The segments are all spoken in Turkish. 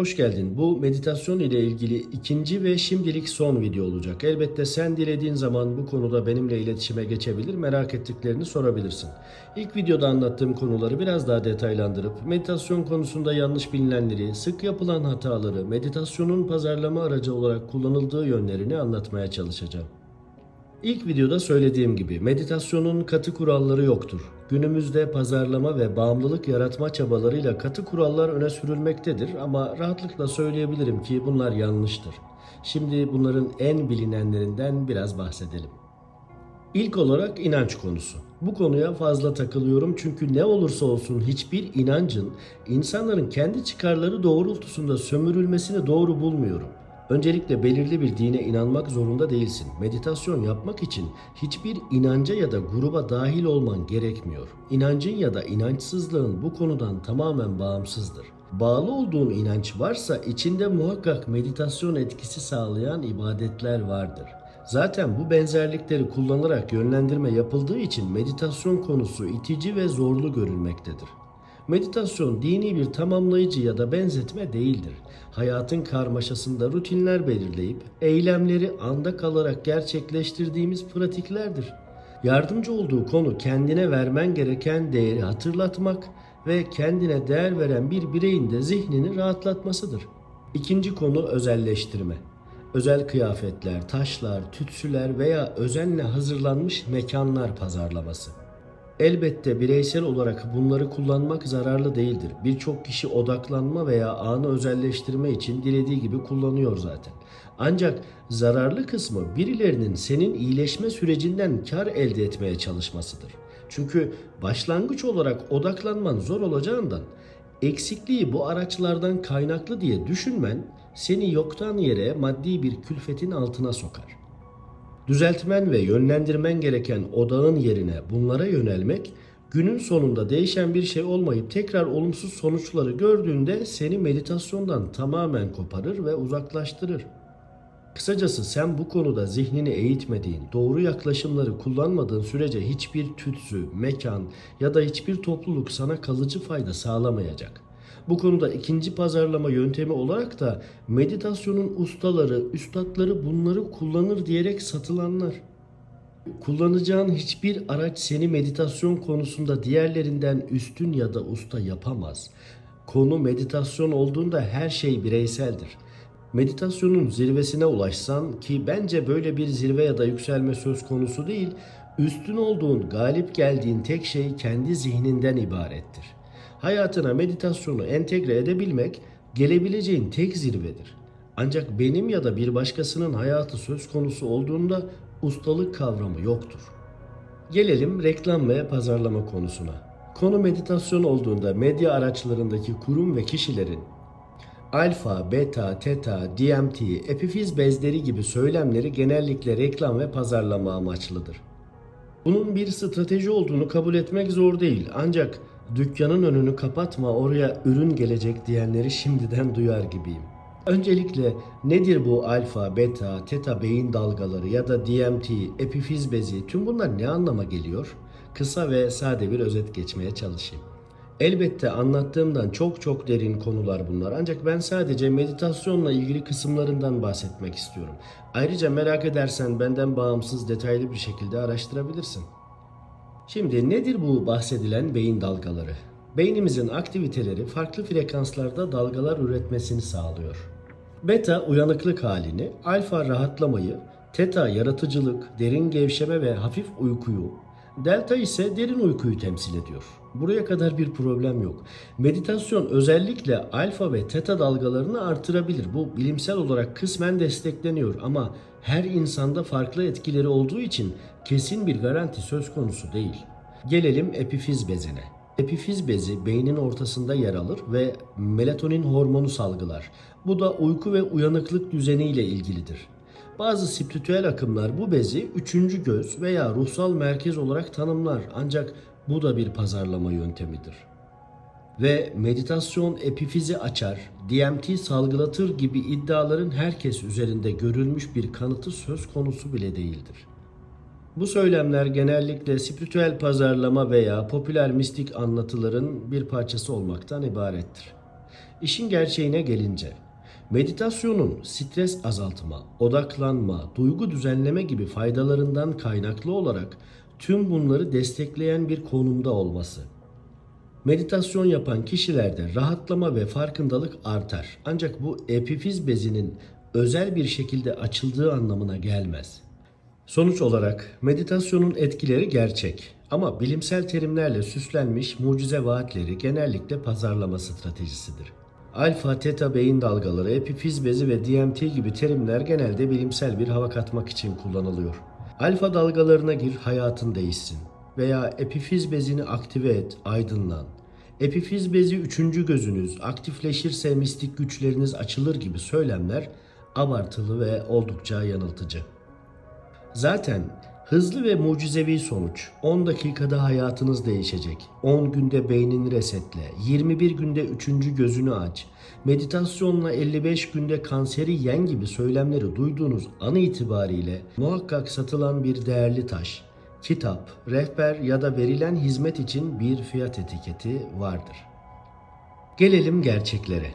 Hoş geldin. Bu meditasyon ile ilgili ikinci ve şimdilik son video olacak. Elbette sen dilediğin zaman bu konuda benimle iletişime geçebilir, merak ettiklerini sorabilirsin. İlk videoda anlattığım konuları biraz daha detaylandırıp meditasyon konusunda yanlış bilinenleri, sık yapılan hataları, meditasyonun pazarlama aracı olarak kullanıldığı yönlerini anlatmaya çalışacağım. İlk videoda söylediğim gibi meditasyonun katı kuralları yoktur. Günümüzde pazarlama ve bağımlılık yaratma çabalarıyla katı kurallar öne sürülmektedir ama rahatlıkla söyleyebilirim ki bunlar yanlıştır. Şimdi bunların en bilinenlerinden biraz bahsedelim. İlk olarak inanç konusu. Bu konuya fazla takılıyorum çünkü ne olursa olsun hiçbir inancın insanların kendi çıkarları doğrultusunda sömürülmesini doğru bulmuyorum. Öncelikle belirli bir dine inanmak zorunda değilsin. Meditasyon yapmak için hiçbir inanca ya da gruba dahil olman gerekmiyor. İnancın ya da inançsızlığın bu konudan tamamen bağımsızdır. Bağlı olduğun inanç varsa içinde muhakkak meditasyon etkisi sağlayan ibadetler vardır. Zaten bu benzerlikleri kullanarak yönlendirme yapıldığı için meditasyon konusu itici ve zorlu görülmektedir. Meditasyon dini bir tamamlayıcı ya da benzetme değildir. Hayatın karmaşasında rutinler belirleyip eylemleri anda kalarak gerçekleştirdiğimiz pratiklerdir. Yardımcı olduğu konu kendine vermen gereken değeri hatırlatmak ve kendine değer veren bir bireyin de zihnini rahatlatmasıdır. İkinci konu özelleştirme. Özel kıyafetler, taşlar, tütsüler veya özenle hazırlanmış mekanlar pazarlaması. Elbette bireysel olarak bunları kullanmak zararlı değildir. Birçok kişi odaklanma veya anı özelleştirme için dilediği gibi kullanıyor zaten. Ancak zararlı kısmı birilerinin senin iyileşme sürecinden kar elde etmeye çalışmasıdır. Çünkü başlangıç olarak odaklanman zor olacağından eksikliği bu araçlardan kaynaklı diye düşünmen seni yoktan yere maddi bir külfetin altına sokar. Düzeltmen ve yönlendirmen gereken odağın yerine bunlara yönelmek günün sonunda değişen bir şey olmayıp tekrar olumsuz sonuçları gördüğünde seni meditasyondan tamamen koparır ve uzaklaştırır. Kısacası sen bu konuda zihnini eğitmediğin, doğru yaklaşımları kullanmadığın sürece hiçbir tütsü, mekan ya da hiçbir topluluk sana kalıcı fayda sağlamayacak. Bu konuda ikinci pazarlama yöntemi olarak da meditasyonun ustaları, üstadları bunları kullanır diyerek satılanlar. Kullanacağın hiçbir araç seni meditasyon konusunda diğerlerinden üstün ya da usta yapamaz. Konu meditasyon olduğunda her şey bireyseldir. Meditasyonun zirvesine ulaşsan ki bence böyle bir zirve ya da yükselme söz konusu değil, üstün olduğun, galip geldiğin tek şey kendi zihninden ibarettir. Hayatına meditasyonu entegre edebilmek gelebileceğin tek zirvedir. Ancak benim ya da bir başkasının hayatı söz konusu olduğunda ustalık kavramı yoktur. Gelelim reklam ve pazarlama konusuna. Konu meditasyon olduğunda medya araçlarındaki kurum ve kişilerin alfa, beta, teta, DMT, epifiz bezleri gibi söylemleri genellikle reklam ve pazarlama amaçlıdır. Bunun bir strateji olduğunu kabul etmek zor değil ancak dükkanın önünü kapatma oraya ürün gelecek diyenleri şimdiden duyar gibiyim. Öncelikle nedir bu alfa, beta, teta beyin dalgaları ya da DMT, epifiz bezi tüm bunlar ne anlama geliyor? Kısa ve sade bir özet geçmeye çalışayım. Elbette anlattığımdan çok çok derin konular bunlar ancak ben sadece meditasyonla ilgili kısımlarından bahsetmek istiyorum. Ayrıca merak edersen benden bağımsız detaylı bir şekilde araştırabilirsin. Şimdi nedir bu bahsedilen beyin dalgaları? Beynimizin aktiviteleri farklı frekanslarda dalgalar üretmesini sağlıyor. Beta uyanıklık halini, alfa rahatlamayı, teta yaratıcılık, derin gevşeme ve hafif uykuyu, delta ise derin uykuyu temsil ediyor. Buraya kadar bir problem yok. Meditasyon özellikle alfa ve teta dalgalarını artırabilir. Bu bilimsel olarak kısmen destekleniyor ama her insanda farklı etkileri olduğu için kesin bir garanti söz konusu değil. Gelelim epifiz bezine. Epifiz bezi beynin ortasında yer alır ve melatonin hormonu salgılar. Bu da uyku ve uyanıklık düzeniyle ilgilidir. Bazı spiritüel akımlar bu bezi üçüncü göz veya ruhsal merkez olarak tanımlar ancak bu da bir pazarlama yöntemidir. Ve meditasyon epifizi açar, DMT salgılatır gibi iddiaların herkes üzerinde görülmüş bir kanıtı söz konusu bile değildir. Bu söylemler genellikle spiritüel pazarlama veya popüler mistik anlatıların bir parçası olmaktan ibarettir. İşin gerçeğine gelince meditasyonun stres azaltma, odaklanma, duygu düzenleme gibi faydalarından kaynaklı olarak tüm bunları destekleyen bir konumda olması. Meditasyon yapan kişilerde rahatlama ve farkındalık artar. Ancak bu epifiz bezinin özel bir şekilde açıldığı anlamına gelmez. Sonuç olarak meditasyonun etkileri gerçek ama bilimsel terimlerle süslenmiş mucize vaatleri genellikle pazarlama stratejisidir. Alfa, teta beyin dalgaları, epifiz bezi ve DMT gibi terimler genelde bilimsel bir hava katmak için kullanılıyor. Alfa dalgalarına gir, hayatın değişsin veya epifiz bezini aktive et, aydınlan. Epifiz bezi üçüncü gözünüz, aktifleşirse mistik güçleriniz açılır gibi söylemler abartılı ve oldukça yanıltıcı. Zaten hızlı ve mucizevi sonuç 10 dakikada hayatınız değişecek. 10 günde beynini resetle, 21 günde 3. gözünü aç, meditasyonla 55 günde kanseri yen gibi söylemleri duyduğunuz an itibariyle muhakkak satılan bir değerli taş, kitap, rehber ya da verilen hizmet için bir fiyat etiketi vardır. Gelelim gerçeklere.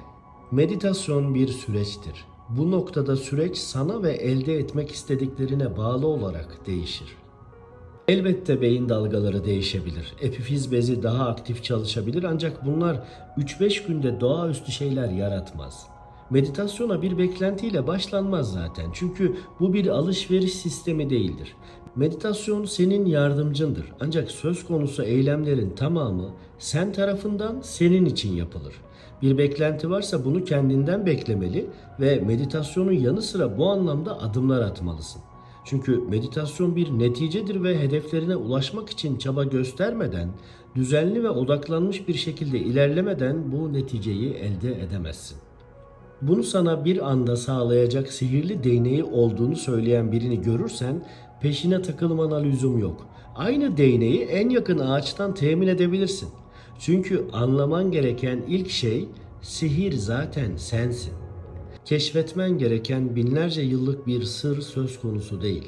Meditasyon bir süreçtir. Bu noktada süreç sana ve elde etmek istediklerine bağlı olarak değişir. Elbette beyin dalgaları değişebilir. Epifiz bezi daha aktif çalışabilir ancak bunlar 3-5 günde doğaüstü şeyler yaratmaz. Meditasyona bir beklentiyle başlanmaz zaten. Çünkü bu bir alışveriş sistemi değildir. Meditasyon senin yardımcındır. Ancak söz konusu eylemlerin tamamı sen tarafından senin için yapılır. Bir beklenti varsa bunu kendinden beklemeli ve meditasyonun yanı sıra bu anlamda adımlar atmalısın. Çünkü meditasyon bir neticedir ve hedeflerine ulaşmak için çaba göstermeden, düzenli ve odaklanmış bir şekilde ilerlemeden bu neticeyi elde edemezsin. Bunu sana bir anda sağlayacak sihirli değneği olduğunu söyleyen birini görürsen peşine takılmana lüzum yok. Aynı değneği en yakın ağaçtan temin edebilirsin. Çünkü anlaman gereken ilk şey sihir zaten sensin. Keşfetmen gereken binlerce yıllık bir sır söz konusu değil.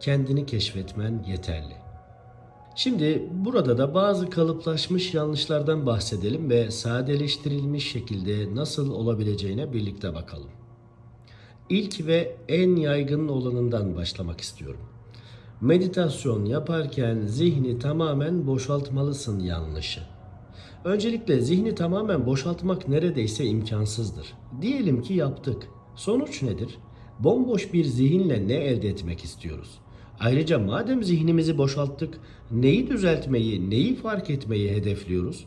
Kendini keşfetmen yeterli. Şimdi burada da bazı kalıplaşmış yanlışlardan bahsedelim ve sadeleştirilmiş şekilde nasıl olabileceğine birlikte bakalım. İlk ve en yaygın olanından başlamak istiyorum. Meditasyon yaparken zihni tamamen boşaltmalısın yanlışı. Öncelikle zihni tamamen boşaltmak neredeyse imkansızdır. Diyelim ki yaptık. Sonuç nedir? Bomboş bir zihinle ne elde etmek istiyoruz? Ayrıca madem zihnimizi boşalttık, neyi düzeltmeyi, neyi fark etmeyi hedefliyoruz?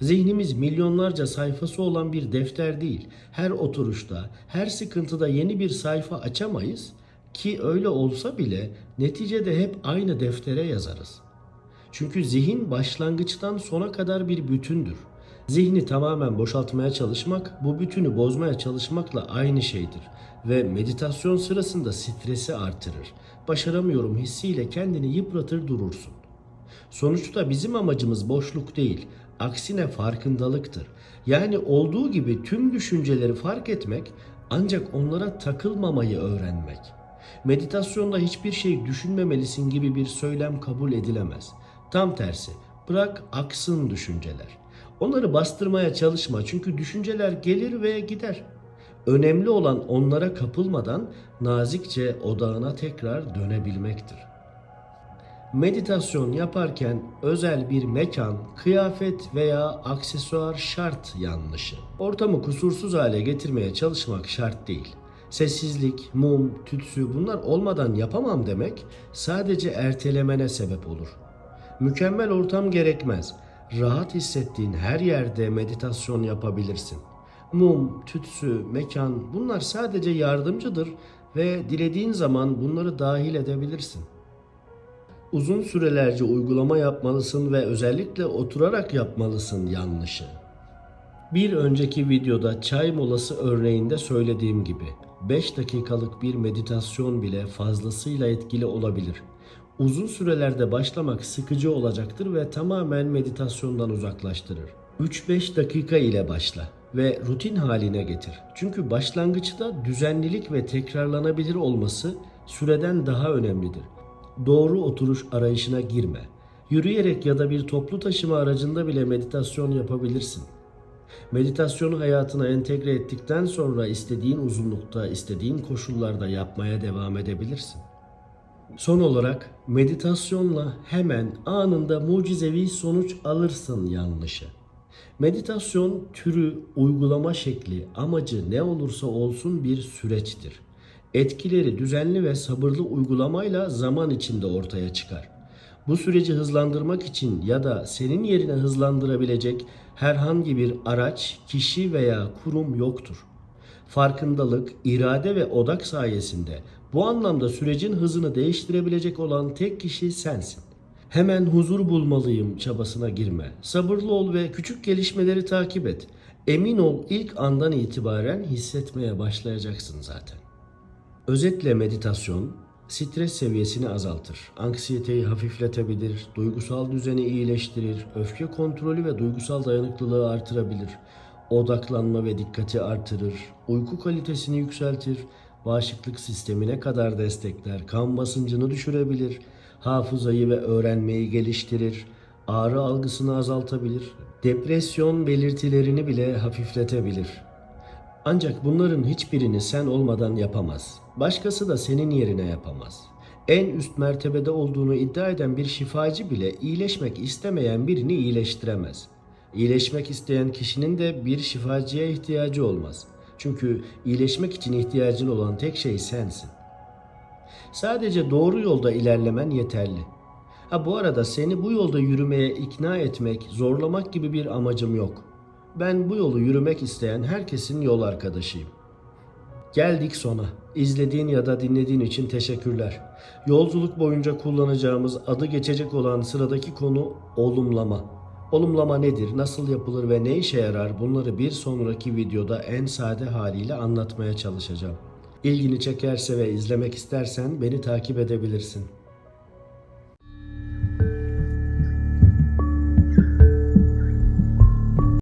Zihnimiz milyonlarca sayfası olan bir defter değil. Her oturuşta, her sıkıntıda yeni bir sayfa açamayız ki öyle olsa bile neticede hep aynı deftere yazarız. Çünkü zihin başlangıçtan sona kadar bir bütündür. Zihni tamamen boşaltmaya çalışmak, bu bütünü bozmaya çalışmakla aynı şeydir ve meditasyon sırasında stresi artırır. Başaramıyorum hissiyle kendini yıpratır durursun. Sonuçta bizim amacımız boşluk değil, aksine farkındalıktır. Yani olduğu gibi tüm düşünceleri fark etmek ancak onlara takılmamayı öğrenmek. Meditasyonda hiçbir şey düşünmemelisin gibi bir söylem kabul edilemez. Tam tersi, bırak aksın düşünceler. Onları bastırmaya çalışma çünkü düşünceler gelir ve gider. Önemli olan onlara kapılmadan nazikçe odağına tekrar dönebilmektir. Meditasyon yaparken özel bir mekan, kıyafet veya aksesuar şart yanlışı. Ortamı kusursuz hale getirmeye çalışmak şart değil. Sessizlik, mum, tütsü bunlar olmadan yapamam demek sadece ertelemene sebep olur. Mükemmel ortam gerekmez. Rahat hissettiğin her yerde meditasyon yapabilirsin. Mum, tütsü, mekan bunlar sadece yardımcıdır ve dilediğin zaman bunları dahil edebilirsin. Uzun sürelerce uygulama yapmalısın ve özellikle oturarak yapmalısın yanlışı. Bir önceki videoda çay molası örneğinde söylediğim gibi 5 dakikalık bir meditasyon bile fazlasıyla etkili olabilir. Uzun sürelerde başlamak sıkıcı olacaktır ve tamamen meditasyondan uzaklaştırır. 3-5 dakika ile başla ve rutin haline getir. Çünkü başlangıçta düzenlilik ve tekrarlanabilir olması süreden daha önemlidir. Doğru oturuş arayışına girme. Yürüyerek ya da bir toplu taşıma aracında bile meditasyon yapabilirsin. Meditasyonu hayatına entegre ettikten sonra istediğin uzunlukta, istediğin koşullarda yapmaya devam edebilirsin. Son olarak meditasyonla hemen anında mucizevi sonuç alırsın yanlışı. Meditasyon türü, uygulama şekli, amacı ne olursa olsun bir süreçtir. Etkileri düzenli ve sabırlı uygulamayla zaman içinde ortaya çıkar. Bu süreci hızlandırmak için ya da senin yerine hızlandırabilecek herhangi bir araç, kişi veya kurum yoktur. Farkındalık, irade ve odak sayesinde bu anlamda sürecin hızını değiştirebilecek olan tek kişi sensin. Hemen huzur bulmalıyım çabasına girme. Sabırlı ol ve küçük gelişmeleri takip et. Emin ol ilk andan itibaren hissetmeye başlayacaksın zaten. Özetle meditasyon stres seviyesini azaltır, anksiyeteyi hafifletebilir, duygusal düzeni iyileştirir, öfke kontrolü ve duygusal dayanıklılığı artırabilir, odaklanma ve dikkati artırır, uyku kalitesini yükseltir, bağışıklık sistemine kadar destekler, kan basıncını düşürebilir, hafızayı ve öğrenmeyi geliştirir, ağrı algısını azaltabilir, depresyon belirtilerini bile hafifletebilir. Ancak bunların hiçbirini sen olmadan yapamaz. Başkası da senin yerine yapamaz. En üst mertebede olduğunu iddia eden bir şifacı bile iyileşmek istemeyen birini iyileştiremez. İyileşmek isteyen kişinin de bir şifacıya ihtiyacı olmaz. Çünkü iyileşmek için ihtiyacın olan tek şey sensin. Sadece doğru yolda ilerlemen yeterli. Ha bu arada seni bu yolda yürümeye ikna etmek, zorlamak gibi bir amacım yok. Ben bu yolu yürümek isteyen herkesin yol arkadaşıyım. Geldik sona. İzlediğin ya da dinlediğin için teşekkürler. Yolculuk boyunca kullanacağımız adı geçecek olan sıradaki konu olumlama. Olumlama nedir, nasıl yapılır ve ne işe yarar bunları bir sonraki videoda en sade haliyle anlatmaya çalışacağım. İlgini çekerse ve izlemek istersen beni takip edebilirsin.